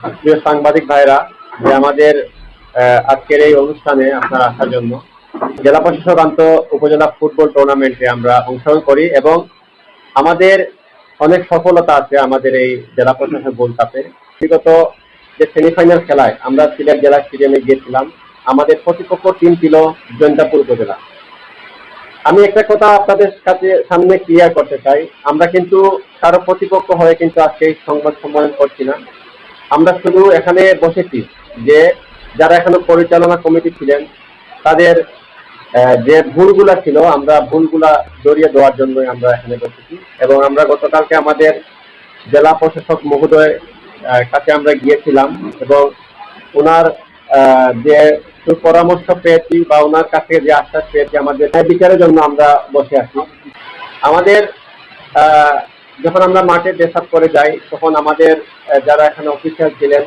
প্রিয় সাংবাদিক ভাইরা, যে আমাদের আজকের এই অনুষ্ঠানে আপনারা আসার জন্য জেলা প্রশাসক আন্ত উপজেলা ফুটবল টুর্নামেন্টে আমরা অংশগ্রহণ করি এবং আমাদের অনেক সফলতা আছে আমাদের এই জেলা প্রশাসক গোল্ড কাপে। বিগত যে সেমিফাইনাল খেলায় আমরা সিলেট জেলা স্টেডিয়ামে গিয়েছিলাম, আমাদের প্রতিপক্ষ টিম ছিল জৈন্তাপুর উপজেলা। আমি একটা কথা আপনাদের কাছে সামনে ক্লিয়ার করতে চাই, আমরা কিন্তু কারও প্রতিপক্ষ হয়ে কিন্তু আজকে সংবাদ সম্মেলন করছি না। আমরা শুধু এখানে বসেছি যে যারা এখানে পরিচালনা কমিটি ছিলেন, তাদের যে ভুলগুলা ছিল, আমরা ভুলগুলা জড়িয়ে দেওয়ার জন্যই আমরা এখানে বসেছি। এবং আমরা গতকালকে আমাদের জেলা প্রশাসক মহোদয় কাছে আমরা গিয়েছিলাম এবং ওনার যে সুপরামর্শ পেয়েছি বা ওনার কাছ যে আশ্বাস পেয়েছি, আমাদের বিচারের জন্য আমরা বসে আছি। আমাদের যখন আমরা মাঠে পেশাব করে যাই, তখন আমাদের যারা এখানে অফিসার ছিলেন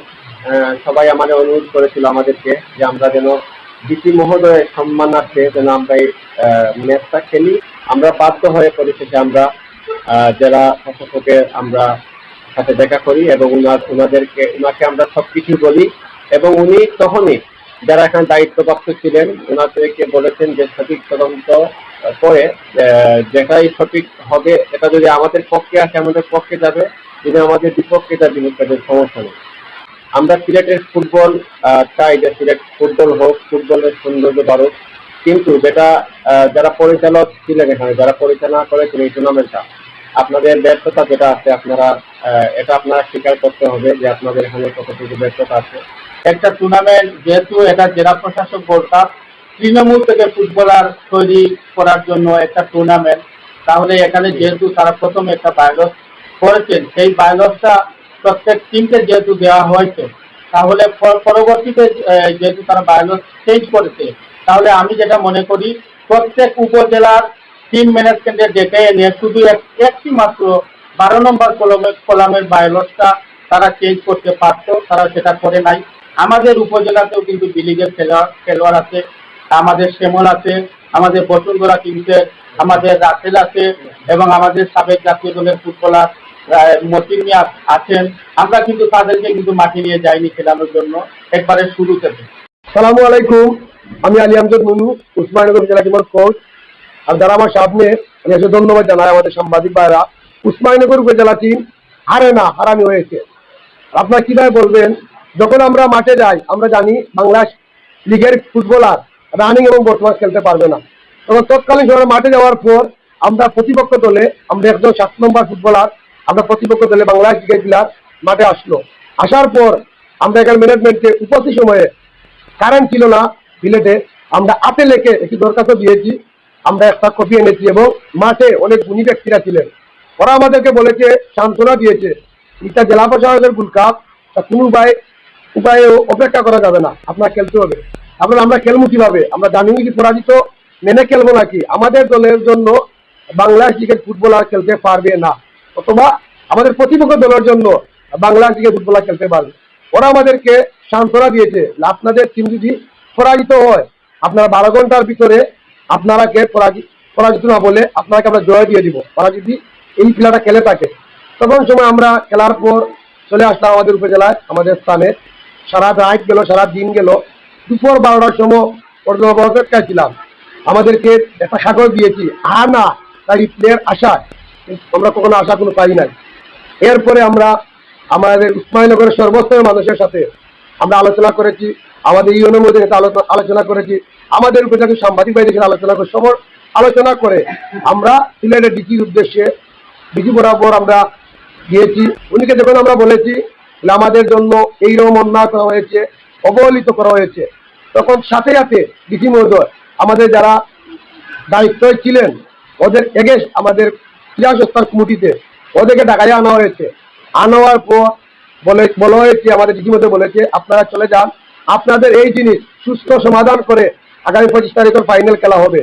সবাই আমাদের অনুরোধ করেছিল আমাদেরকে যে আমরা যেন ডিসি মহোদয়ের সম্মানার্থে যেন আমরা এই ম্যাচটা খেলি। আমরা বাধ্য হয়ে পরিশেষে আমরা জেলা প্রশাসকের আমরা সাথে দেখা করি এবং উনার ওনাদেরকে ওনাকে আমরা সবকিছু বলি এবং উনি তখনই যারা এখানে দায়িত্বপ্রাপ্ত ছিলেন, ওনাদেরকে বলেছেন যে সঠিক তদন্ত করে যেটাই সঠিক হবে, এটা যদি আমাদের পক্ষে আসে, আমাদের পক্ষে যাবে, যদি আমাদের বিপক্ষে যাবে তাদের সমস্যা নেই। আমরা সিলেটের ফুটবল চাই যে সিলেট ফুটবল হোক, ফুটবলের সৌন্দর্য বাড়ুক। কিন্তু যেটা যারা পরিচালক ছিলেন এখানে, যারা পরিচালনা করেছেন এই টুর্নামেন্টটা আপনাদের ব্যর্থতা যেটা আছে, আপনারা এটা আপনারা স্বীকার করতে হবে যে আপনাদের এখানে কতটুকু ব্যর্থতা আছে। একটা টুর্নামেন্ট যেহেতু এটা জেলা প্রশাসক গোল্ড কাপ তৃণমূল থেকে ফুটবলার তৈরি করার জন্য একটা টুর্নামেন্ট তাহলে এখানে যেহেতু তারা প্রথম একটা বায়োলস করেছেন, সেই বায়োলসটা প্রত্যেক টিমকে যেহেতু দেওয়া হয়েছে, তাহলে পর- পরবর্তীতে যেহেতু তারা বায়োলস চেঞ্জ করেছে, তাহলে আমি যেটা মনে করি, প্রত্যেক উপজেলার টিম ম্যানেজমেন্টে ডেকে এনে শুধু একটি মাত্র বারো নম্বর কলমের কলামের বায়োলসটা তারা চেঞ্জ করতে পারতো তারা সেটা করে নাই। আমাদের উপজেলাতেও কিন্তু বিলিগের খেলোয়াড় খেলোয়াড় আছে, আমাদের শ্যামল আছে, আমাদের বসুন্ধরা কিংসের আমাদের রাসেল আছে, এবং আমাদের সাবেক জাতীয় দলের ফুটবলার মতিন আছেন। আমরা কিন্তু তাদেরকে কিন্তু মাঠে নিয়ে যাইনি খেলানোর জন্য, একবারে শুরু থেকে সালামু আলাইকুম, আমি আলী আমজদ উসমানগর জেলা টিমের কোচ আর যারা আমার সামনে আমি এসে ধন্যবাদ জানাই আমাদের সাংবাদিক ভাইরা। উসমানগর উপজেলা টিম হারে না, হারামি হয়েছে। আপনারা কীভাবে বলবেন, যখন আমরা মাঠে যাই, আমরা জানি বাংলাদেশ লিগের ফুটবলার রানিং এবং বর্তমান খেলতে পারবে না। তখন তৎকালীন সময় মাঠে যাওয়ার পর আমরা প্রতিপক্ষ দলে, আমরা একজন সাত নম্বর ফুটবলার আমরা প্রতিপক্ষ দলে বাংলাদেশ লিগের প্লেয়ার মাঠে আসলো। আসার পর আমরা এখানে ম্যানেজমেন্টকে উপস্থিত সময়ে কারেন্ট ছিল না সিলেটে আমরা হাতে লেখে একটি দরখাস্ত দিয়েছি। আমরা একটা কপি এনেছি এবং মাঠে অনেক গুণী ব্যক্তিরা ছিলেন। ওরা আমাদেরকে বলেছে, সান্ত্বনা দিয়েছে, এটা জেলা প্রশাসনের ভুল তা কোনো উপায় উপায়ে অপেক্ষা করা যাবে না, আপনার খেলতে হবে। আপনার আমরা খেলব কীভাবে? আমরা জানি কি পরাজিত মেনে খেলব নাকি। আমাদের দলের জন্য বাংলাদেশ ক্রিকেট ফুটবলার খেলতে পারবে না, অথবা আমাদের প্রতিপক্ষ দলের জন্য বাংলাদেশ ক্রিকেট ফুটবলার খেলতে পারবে। ওরা আমাদেরকে সান্ত্বনা দিয়েছে, আপনাদের টিম যদি পরাজিত হয়, আপনারা বারো ঘণ্টার ভিতরে আপনারাকে পরাজিত না বলে আপনাকে আমরা জয় দিয়ে দিব। যদি এই খেলাটা খেলে থাকে। তখন সময় আমরা খেলার পর চলে আসলাম আমাদের উপজেলায়, আমাদের স্থানে। সারা রাত গেল, সারা দিন গেল। দুপুর বারোটার সময় পর্যন্ত অপেক্ষায় ছিলাম আমাদেরকে একটা সাগর দিয়েছি। আর না, তাই প্লেয়ার আশা আমরা কখনো আশা কোনো পাই নাই। এরপরে আমরা আমাদের উসমানীনগরের সর্বস্তরের মানুষের সাথে আমরা আলোচনা করেছি। আমাদের ইউনের মধ্যে আলোচনা- করেছি। আমাদের উপজাতি সাংবাদিক সাথে আলোচনা করে সবার আলোচনা করে আমরা সিলেটের ডিজির উদ্দেশ্যে ডিজি বরাবর আমরা গিয়েছি। উনিকে যখন আমরা বলেছি আমাদের জন্য এইরকম অন্যায় করা হয়েছে, অবহেলিত করা হয়েছে, তখন সাথে সাথে ডিজি মহোদয় আমাদের যারা দায়িত্বে ছিলেন, ওদের এগেস আমাদের ক্রীড়া সংস্থার কমিটিতে ওদেরকে ঢাকায় আনা হয়েছে। আনার পর বলে বলা হয়েছে, আমাদের ইতিমধ্যে বলেছে, আপনারা চলে যান আপনাদের এই জিনিস সুস্থ সমাধান করে আগামী পঁচিশ তারিখের ফাইনাল খেলা হবে।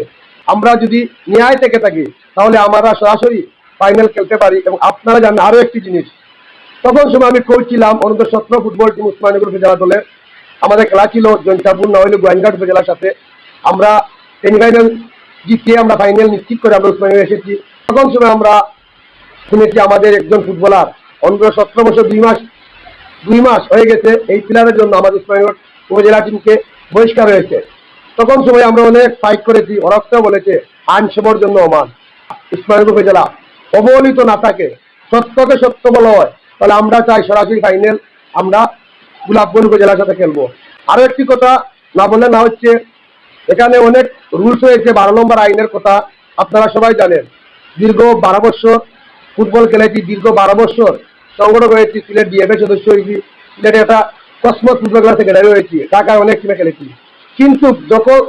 আমরা যদি ন্যায় থেকে থাকি, তাহলে আমরা সরাসরি ফাইনাল খেলতে পারি এবং আপনারা জানেন আরও একটি জিনিস। তখন সময় আমি কোচ ছিলাম অনন্ত সতেরো ফুটবল টিম উসমানীনগর উপজেলা দলের। আমাদের খেলা ছিল জৈন্তাপুর না হইলে গোয়াইনঘাট উপজেলার সাথে। আমরা সেমিফাইনাল জিতে আমরা ফাইনাল নিশ্চিত করে আমরা উসমানীনগর এসেছি। তখন সময় আমরা শুনেছি আমাদের একজন ফুটবলার অন্তত সতেরো বছর দুই মাস দুই মাস হয়ে গেছে এই প্লেয়ারের জন্য আমাদের উসমানীগঞ্জ উপজেলা টিমকে বহিষ্কার হয়েছে। তখন সময় আমরা অনেক ফাইট করেছি ওরাও বলেছে, আইন সেবর জন্য অমান। উসমানীগঞ্জ উপজেলা, অবহেলিত না থাকে, সত্যকে সত্য বলা হয়। তাহলে আমরা চাই সরাসরি ফাইনাল আমরা গোলাপগঞ্জ উপজেলার সাথে খেলব। আরও একটি কথা না বললে না হচ্ছে, এখানে অনেক রুলস হয়েছে বারো নম্বর আইনের কথা আপনারা সবাই জানেন। দীর্ঘ বারো বছর ফুটবল খেলেছি, দীর্ঘ বারো বছর সংগঠক হয়েছি সিলেট ডিএফএ সদস্য হয়েছি। সিলেটে একটা কসমস ফুটবল ক্লাব সেক্রেটারি হয়েছি ঢাকায় অনেক টিমে খেলেছি। কিন্তু যখন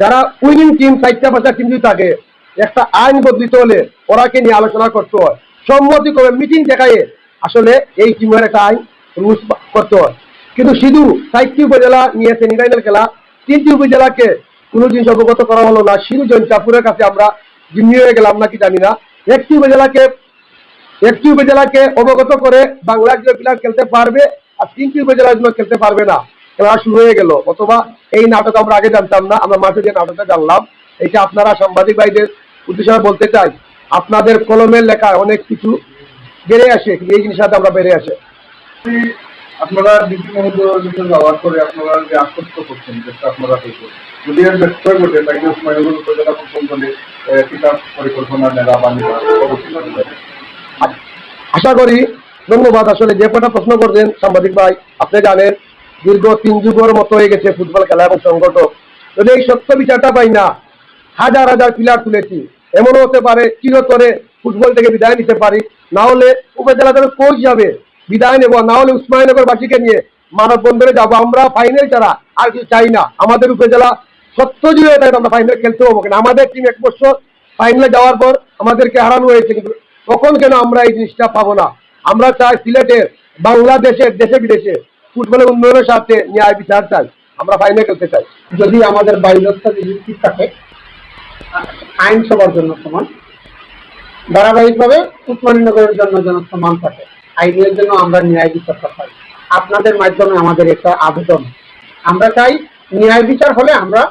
যারা উইনিং টিম চারটা পাঁচটা টিম যদি থাকে, একটা আইন বদলিত হলে ওরাকে নিয়ে আলোচনা করতে হয়। সম্মতি করে মিটিং দেখায় আসলে এই টিমের একটা আইন রুলস করতে হয়। কিন্তু শুধু চারটি উপজেলা নিয়ে সেমিফাইনাল খেলা, তিনটি উপজেলাকে কোনো জিনিস অবগত করা হলো না। শুধু জৈনচাপুরের কাছে আমরা জিম্মি হয়ে গেলাম নাকি জানি না। একটি উপজেলাকে একটি উপজেলাকে অবগত করে বাংলার যে প্লেয়ার খেলতে পারবে আর তিনটি উপজেলার জন্য খেলতে পারবে না। খেলা শুরু হয়ে গেল। অথবা এই নাটক আমরা আগে জানতাম না, আমরা মাঠে যে নাটকটা জানলাম, এটা আপনারা সাংবাদিক ভাইদের উদ্দেশ্যে বলতে চাই, আপনাদের কলমের লেখায় অনেক কিছু বেড়ে আসে এই জিনিসটা আমরা বেড়ে আসে। আপনারা ব্যবহার করে আপনারা যে আশ্বস্ত করছেন আপনারা যদি এর ব্যত্যয় ঘটে উসমানীগঞ্জ উপজেলা পরিকল্পনা নেওয়া বা। আশা করি ধন্যবাদ। আসলে যে কটা প্রশ্ন করছেন সাংবাদিক ভাই, আপনি জানেন দীর্ঘ তিন যুগের মতো হয়ে গেছে ফুটবল খেলা এবং সংগঠক যদি এই সত্য বিচারটা পাই না, হাজার হাজার প্লেয়ার তুলেছি। এমনও হতে পারে চিরতরে ফুটবল থেকে বিদায় নিতে পারি। না হলে উপজেলা থেকে কোচ যাবে, বিদায় নেব। না হলে উসমানীনগরবাসীকে নিয়ে মানববন্ধনে যাব। আমরা ফাইনাল ছাড়া আর কিছু চাই না। আমাদের উপজেলা সত্য জুড়ে আমরা ফাইনাল খেলতে হব কেন আমাদের টিম এক বছর ফাইনালে যাওয়ার পর আমাদেরকে হারানো হয়েছে। কিন্তু তখন কেন আমরা এই জিনিসটা পাবো না? আমরা চাই সিলেটের বাংলাদেশের দেশে বিদেশে ফুটবলের উন্নয়নের সাথে ন্যায় বিচার চাই। আমরা ফাইনাল খেলতে চাই। যদি আমাদের বাইরস্থ যদি ঠিক থাকে, আইন সবার জন্য সমান, ধারাবাহিকভাবে উসমানীনগরের জন্য যেন সমান থাকে আইনের জন্য আমরা ন্যায় বিচারটা পাই আপনাদের মাধ্যমে আমাদের একটা আবেদন। আমরা চাই ন্যায় বিচার হলে আমরা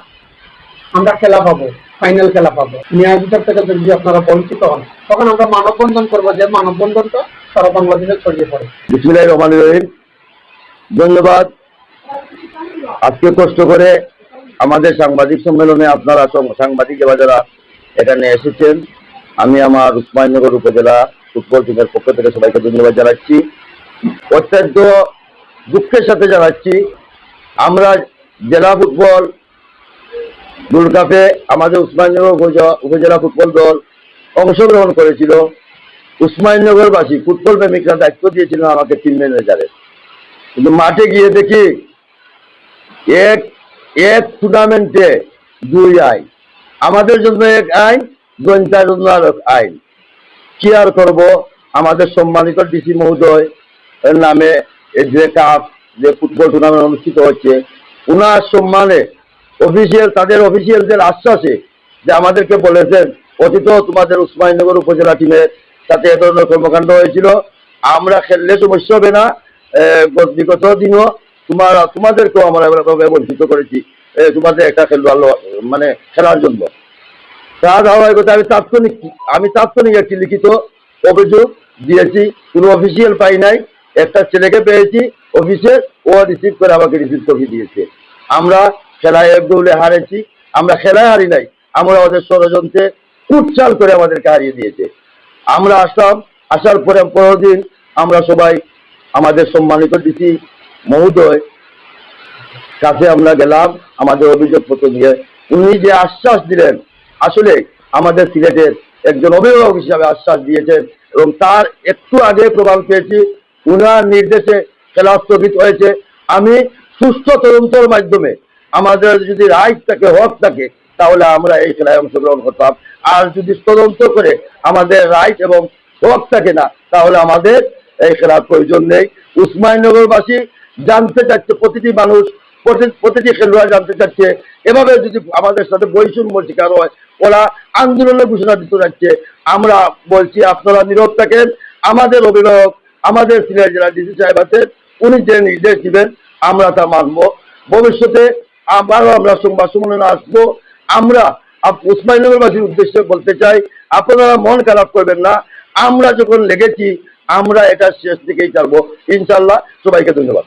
আমরা খেলা পাবো ফাইনাল খেলা পাবো। ন্যায় থেকে যদি আপনারা বঞ্চিত হন, তখন আমরা মানববন্ধন করব। যে মানববন্ধনটা সারা বাংলাদেশে ছড়িয়ে পড়ে। বিসমিল্লাহ রহমান রহিম। ধন্যবাদ। আজকে কষ্ট করে আমাদের সাংবাদিক সম্মেলনে আপনারা সাংবাদিক যারা এখানে এসেছেন, আমি আমার উসমাননগর উপজেলা ফুটবল টিমের পক্ষ থেকে সবাইকে ধন্যবাদ জানাচ্ছি। অত্যন্ত দুঃখের সাথে জানাচ্ছি, আমরা জেলা ফুটবল গোল্ড কাপে আমাদের উসমাননগর উপজেলা- ফুটবল দল অংশগ্রহণ করেছিল। উসমাননগরবাসী ফুটবল প্রেমিকরা দায়িত্ব দিয়েছিল আমাকে টিম ম্যানেজারের কিন্তু মাঠে গিয়ে দেখি এক এক টুর্নামেন্টে দুই আইন। আমাদের জন্য এক আইন, জনতার জন্য আর এক আইন। কি আর করব? আমাদের সম্মানিত ডিসি মহোদয়, এর নামে যে কাপ যে ফুটবল টুর্নামেন্ট অনুষ্ঠিত হচ্ছে ওনার সম্মানে অফিসিয়াল তাদের অফিসিয়ালদের আশ্বাসে যে আমাদেরকে বলেছেন অতীত তোমাদের উসমানীনগর উপজেলা টিমের সাথে এ ধরনের কর্মকাণ্ড হয়েছিল। আমরা খেললে সমস্যা হবে না। বিগত দিনও তোমার, তোমাদেরকেও আমরা বঞ্চিত করেছি। তোমাদের একটা ল- মানে খেলার জন্য। তা ধারাবাহিকতা, আমি তাৎক্ষণিক আমি তাৎক্ষণিক একটি লিখিত অভিযোগ দিয়েছি। কোনো অফিসিয়াল পাই নাই। একটা ছেলেকে পেয়েছি। অফিসে ও রিসিভ করে আমাকে রিসিভ কপি দিয়েছে। আমরা খেলায় এক দৌড়ে হারেছি। আমরা খেলায় হারি নাই, আমরা ওদের ষড়যন্ত্রে কুটচাল করে আমাদেরকে হারিয়ে দিয়েছে। আমরা আসলাম, আসার পরে পরের দিন আমরা সবাই আমাদের সম্মানিত ডিসি মহোদয় কাছে আমরা গেলাম, আমাদের অভিযোগপত্র নিয়ে উনি যে আশ্বাস দিলেন, আসলে আমাদের সিলেটের একজন অভিভাবক হিসাবে আশ্বাস দিয়েছেন এবং তার একটু আগে প্রমাণ পেয়েছি, উনার নির্দেশে খেলা স্থগিত হয়েছে। আমি সুস্থ তদন্তর মাধ্যমে আমাদের যদি রাইট থাকে, হক থাকে, তাহলে আমরা এই খেলায় অংশগ্রহণ করতাম। আর যদি তদন্ত করে আমাদের রাইট এবং হক থাকে না, তাহলে আমাদের এই খেলার প্রয়োজন নেই। উসমানীনগরবাসী জানতে চাচ্ছে প্রতিটি মানুষ, প্রতি- প্রতিটি খেলোয়াড় জানতে চাচ্ছে এভাবে যদি আমাদের সাথে বৈষম্য শিকার হয়, ওরা আন্দোলনের ঘোষণা দিতে যাচ্ছে আমরা বলছি, আপনারা নীরব থাকেন। আমাদের অভিভাবক, আমাদের সিনিয়র জেলা ডিসি সাহেব আছেন, উনি যে নির্দেশ দিবেন, আমরা তা মানব। ভবিষ্যতে আবারও আমরা সংবাদ সম্মেলনে আসব। আমরা উসমানীনগরবাসীর উদ্দেশ্যে বলতে চাই, আপনারা মন খারাপ করবেন না। আমরা যখন লেগেছি, আমরা এটা শেষ দিকেই চালবো ইনশাল্লাহ সবাইকে ধন্যবাদ।